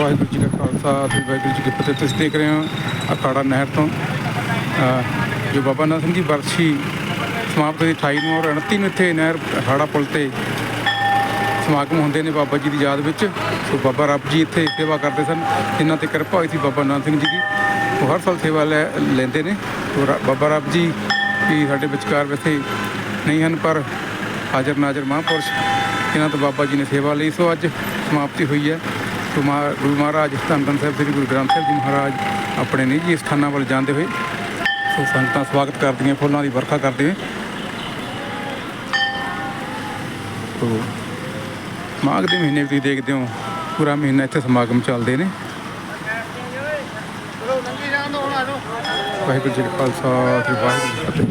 ਵਾਹਿਗੁਰੂ ਜੀ ਕਾ ਖਾਲਸਾ ਤੇ ਵਾਹਿਗੁਰੂ ਜੀ ਕੀ ਫਤਿਹ। ਤੁਸੀਂ ਦੇਖ ਰਹੇ ਹੋ ਅਖਾੜਾ ਨਹਿਰ ਤੋਂ ਜੋ ਬਾਬਾ ਨਾਨਕ ਸਿੰਘ ਜੀ ਬਰਸ਼ੀ ਸਮਾਪਤ ਹੋਈ 28 ਨੂੰ ਔਰ 29 ਨੂੰ ਇੱਥੇ ਨਹਿਰ ਅਖਾੜਾ ਪੁਲ ਤੇ ਸਮਾਗਮ ਹੁੰਦੇ ਨੇ ਬਾਬਾ ਜੀ ਦੀ ਯਾਦ ਵਿੱਚ। ਸੋ ਬਾਬਾ ਰੱਬ ਜੀ ਇੱਥੇ ਸੇਵਾ ਕਰਦੇ ਸਨ ਇਹਨਾਂ ਤੇ ਕਿਰਪਾ ਹੋਈ ਸੀ ਬਾਬਾ ਨਾਨਕ ਸਿੰਘ ਜੀ ਦੀ। ਉਹ ਹਰ ਸਾਲ ਸੇਵਾ ਲੈ, ਲੈਂਦੇ ਨੇ। ਸੋ ਰ- ਬਾਬਾ ਰੱਬ ਜੀ ਵੀ ਸਾਡੇ ਵਿਚਕਾਰ ਵੈਸੇ ਨਹੀਂ ਹਨ, ਪਰ ਹਾਜ਼ਰ ਨਾਜ਼ਰ ਮਹਾਂਪੁਰਸ਼ ਇਹਨਾਂ ਤੋਂ ਬਾਬਾ ਜੀ ਨੇ ਸੇਵਾ ਲਈ। ਸੋ ਅੱਜ ਸਮਾਪਤੀ ਹੋਈ ਹੈ। ਗੁਰੂ ਮਹਾਰਾਜ ਧੰਨ ਧੰਨ ਸਾਹਿਬ, ਸ੍ਰੀ ਗੁਰੂ ਗ੍ਰੰਥ ਸਾਹਿਬ ਜੀ ਮਹਾਰਾਜ ਆਪਣੇ ਨਿੱਜੀ ਸਥਾਨਾਂ ਵੱਲ ਜਾਂਦੇ ਹੋਏ ਸੋ ਸੰਗਤਾਂ ਸਵਾਗਤ ਕਰਦੀਆਂ, ਫੁੱਲਾਂ ਦੀ ਵਰਖਾ ਕਰਦੇ ਹੋਏ ਤੋ ਮਾਘ ਦੇ ਮਹੀਨੇ ਵੀ ਤੁਸੀਂ ਦੇਖਦੇ ਹੋ, ਪੂਰਾ ਮਹੀਨਾ ਇੱਥੇ ਸਮਾਗਮ ਚੱਲਦੇ ਨੇ। ਵਾਹਿਗੁਰੂ ਜੀ ਕਾ ਖਾਲਸਾ, ਵਾਹਿਗੁਰੂ ਜੀ ਕੀ ਫਤਿਹ।